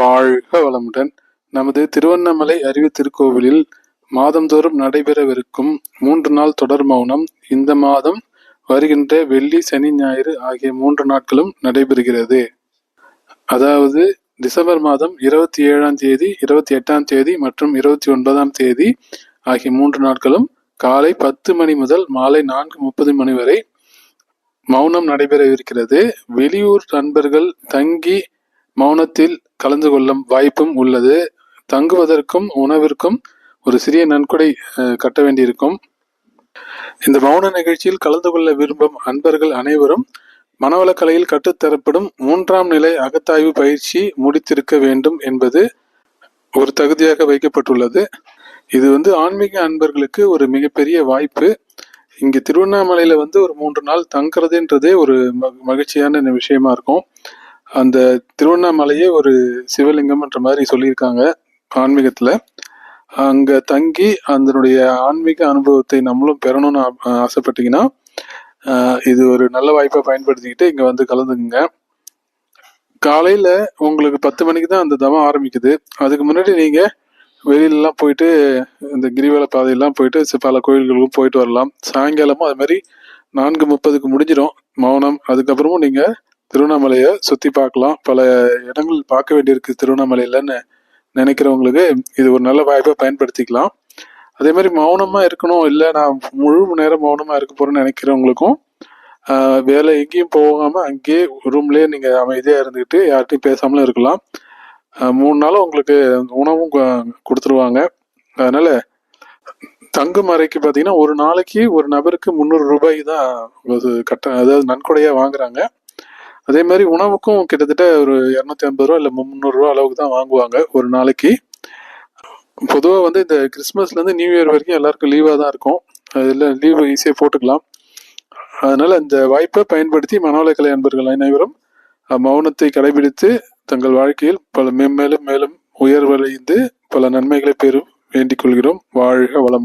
வாழ்க வளமுடன். நமது திருவண்ணாமலை அறிவு திருக்கோவிலில் மாதந்தோறும் நடைபெறவிருக்கும் மூன்று நாள் தொடர் மௌனம் இந்த மாதம் வருகின்ற வெள்ளி சனி ஞாயிறு ஆகிய மூன்று நாட்களும் நடைபெறுகிறது. அதாவது டிசம்பர் மாதம் இருபத்தி ஏழாம் தேதி இருபத்தி எட்டாம் தேதி மற்றும் இருபத்தி ஒன்பதாம் தேதி ஆகிய மூன்று நாட்களும் காலை பத்து மணி முதல் மாலை நான்கு முப்பது மணி வரை மௌனம் நடைபெறவிருக்கிறது. வெளியூர் நண்பர்கள் தங்கி மௌனத்தில் கலந்து கொள்ளும் வாய்ப்பும் உள்ளது. தங்குவதற்கும் உணவிற்கும் ஒரு சிறிய நன்கொடை கட்ட வேண்டியிருக்கும். இந்த மௌன நிகழ்ச்சியில் கலந்து கொள்ள விரும்பும் அன்பர்கள் அனைவரும் மனவளக்கலையில் கற்றுத்தரப்படும் மூன்றாம் நிலை அகத்தாய்வு பயிற்சி முடித்திருக்க வேண்டும் என்பது ஒரு தகுதியாக வைக்கப்பட்டுள்ளது. இது வந்து ஆன்மீக அன்பர்களுக்கு ஒரு மிகப்பெரிய வாய்ப்பு. இங்கே திருவண்ணாமலையில் வந்து ஒரு மூன்று நாள் தங்குறதுன்றதே ஒரு மகிழ்ச்சியான விஷயமா இருக்கும். அந்த திருவண்ணாமலையே ஒரு சிவலிங்கம்ன்ற மாதிரி சொல்லியிருக்காங்க ஆன்மீகத்தில். அங்கே தங்கி அதனுடைய ஆன்மீக அனுபவத்தை நம்மளும் பெறணும்னு ஆசைப்பட்டீங்கன்னா இது ஒரு நல்ல வாய்ப்பை பயன்படுத்திக்கிட்டு இங்கே வந்து கலந்துக்குங்க. காலையில் உங்களுக்கு பத்து மணிக்கு தான் அந்த தவம் ஆரம்பிக்குது. அதுக்கு முன்னாடி நீங்கள் வெளியிலலாம் போயிட்டு இந்த கிரிவல பாதையெல்லாம் போயிட்டு பல கோயில்களுக்கும் போயிட்டு வரலாம். சாயங்காலமும் அது மாதிரி நான்கு முப்பதுக்கு முடிஞ்சிடும் மௌனம். அதுக்கப்புறமும் நீங்கள் திருவண்ணாமலையை சுற்றி பார்க்கலாம். பல இடங்கள் பார்க்க வேண்டியிருக்கு திருவண்ணாமலையிலன்னு நினைக்கிறவங்களுக்கு இது ஒரு நல்ல வாய்ப்பை பயன்படுத்திக்கலாம். அதே மாதிரி மௌனமாக இருக்கணும். இல்லை நான் முழு நேரம் மௌனமாக இருக்க போகிறேன்னு நினைக்கிறவங்களுக்கும் வேலை எங்கேயும் போகாமல் அங்கேயே ரூம்லேயே நீங்கள் அமைதியாக இருந்துக்கிட்டு யார்கிட்டையும் பேசாமலும் இருக்கலாம். மூணு நாளும் உங்களுக்கு உணவும் கொடுத்துருவாங்க. அதனால் தங்கும் அறைக்கு பார்த்தீங்கன்னா ஒரு நாளைக்கு ஒரு நபருக்கு முந்நூறு ரூபாய் தான் கட்ட அதாவது நன்கொடையாக வாங்குறாங்க. அதே மாதிரி உணவுக்கும் கிட்டத்தட்ட ஒரு இரநூத்தி ஐம்பது ரூபா இல்லை முந்நூறுரூவா அளவுக்கு தான் வாங்குவாங்க ஒரு நாளைக்கு. பொதுவாக வந்து இந்த கிறிஸ்மஸ்லேருந்து நியூ இயர் வரைக்கும் எல்லாருக்கும் லீவாக தான் இருக்கும். அதில் லீவு ஈஸியாக போட்டுக்கலாம். அதனால் இந்த வாய்ப்பை பயன்படுத்தி மனவளக்கலை அன்பர்கள் அனைவரும் மௌனத்தை கடைபிடித்து தங்கள் வாழ்க்கையில் பல மேம்மேலும் மேலும் உயர்வடைந்து பல நன்மைகளை பெறும் வேண்டிக் கொள்கிறோம். வாழ்க வளமுடன்.